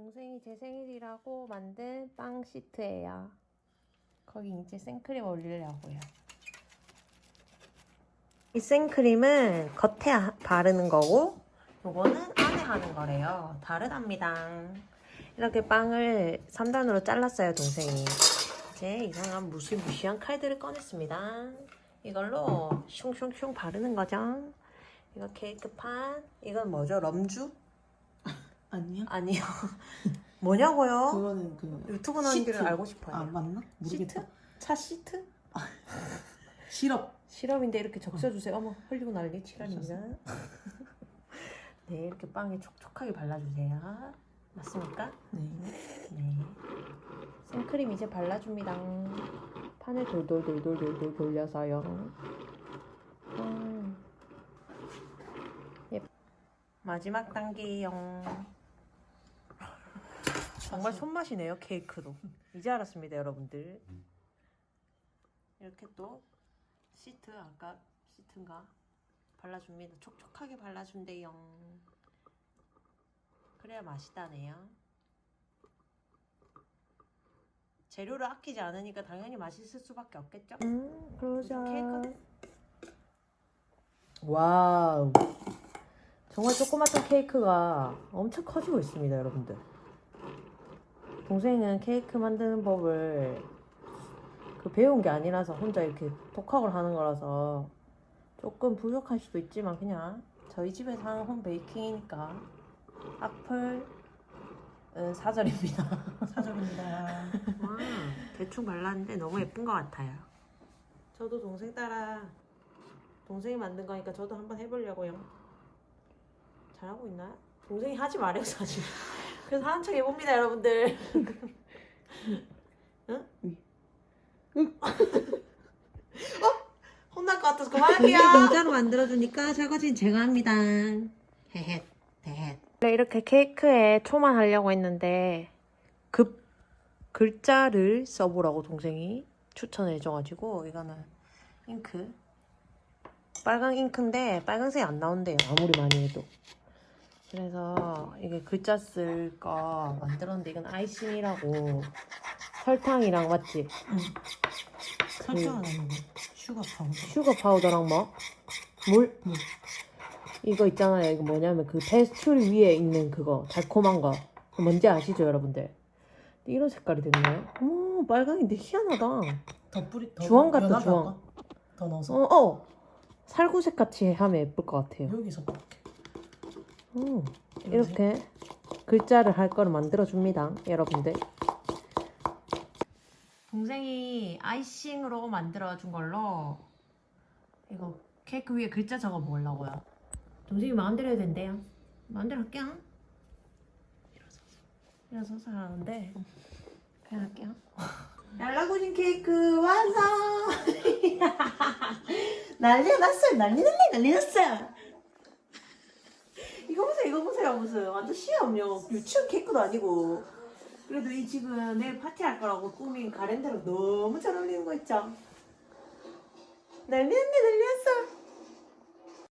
동생이 제 생일이라고 만든 빵 시트예요. 거기 이제 생크림 올리려고요. 이 생크림은 겉에 하- 바르는 거고 요거는 안에 하는 거래요. 다르답니다. 이렇게 빵을 3단으로 잘랐어요, 동생이. 이제 이상한 무시무시한 칼들을 꺼냈습니다. 이걸로 슝슝슝 바르는 거죠. 이거 케이크판. 이건 뭐죠? 럼주? 아니요? 아니요. 뭐냐고요? 그거는 그 유튜브 나온기를 시트. 알고 싶어요. 아 맞나? 모르겠다. 시트? 차 시트? 시럽. 시럽인데 이렇게 적셔주세요. 어머 흘리고 난리 치라입니다. 네 이렇게 빵에 촉촉하게 발라주세요. 맞습니까? 네. 네. 생크림 이제 발라줍니다. 판을 돌돌돌돌돌돌 돌려서요. 음. 예. 마지막 단계용. 정말 손맛이네요 케이크도. 이제 알았습니다 여러분들. 이렇게 또 시트 아까 시트인가 발라줍니다. 촉촉하게 발라준대요. 그래야 맛있다네요. 재료를 아끼지 않으니까 당연히 맛있을 수밖에 없겠죠? 음, 그러자. 케이크. 와우. 정말 조그맣던 케이크가 엄청 커지고 있습니다, 여러분들. 동생은 케이크 만드는 법을 그 배운 게 아니라서 혼자 이렇게 독학을 하는 거라서 조금 부족할 수도 있지만 그냥 저희 집에서 하는 홈 베이킹이니까 악플 은 사절입니다. 사절입니다. 와, 대충 발랐는데 너무 예쁜 것 같아요. 저도 동생 따라 동생이 만든 거니까 저도 한번 해보려고요. 잘하고 있나요? 동생이 하지 말아요, 사실. 그래서 하는 척 해봅니다, 여러분들. 응? 어? 혼날 것 같아서 그만할게요. 공짜로 만들어주니까 설거지는 제가 합니다. 헤헷, 헤헷. 원래 이렇게 케이크에 초만 하려고 했는데 급 글자를 써보라고 동생이 추천해줘가지고 이거는 잉크 빨강 잉크인데 빨강색이 안 나온대요 아무리 많이 해도 그래서 이게 글자 쓸 거 만들었는데 이건 아이싱이라고 설탕이랑 맞지? 설탕은 아니고 슈가 파우더. 슈거 파우더랑 뭐? 물? 물. 이거 있잖아요 이거 뭐냐면 그 페스츄리 위에 있는 그거 달콤한 거 뭔지 아시죠 여러분들? 이런 색깔이 됐네 어머 빨강인데 희한하다 더 뿌리 더 주황 같다, 주황. 더 넣어서 어, 어. 살구색 같이 하면 예쁠 것 같아요. 여기서 깎게. 음, 이렇게 글자를 할 거를 만들어 줍니다, 여러분들. 동생이 아이싱으로 만들어 준 걸로 이거 케이크 위에 글자 적어 보려고요. 동생이 마음대로 해도 된대요. 마음대로 할게요. 일어서서. 일어서서 하는데 그냥 할게요. 날라구진 케이크 완성. 난리 났어요. 난리 난리 난리 났어요. 이거 보세요, 이거 보세요, 무슨 완전 시험용 유치원 케이크도 아니고. 그래도 이 지금 내일 파티할 거라고 꾸민 가랜드랑 너무 잘 어울리는 거 있죠? 난리 났어.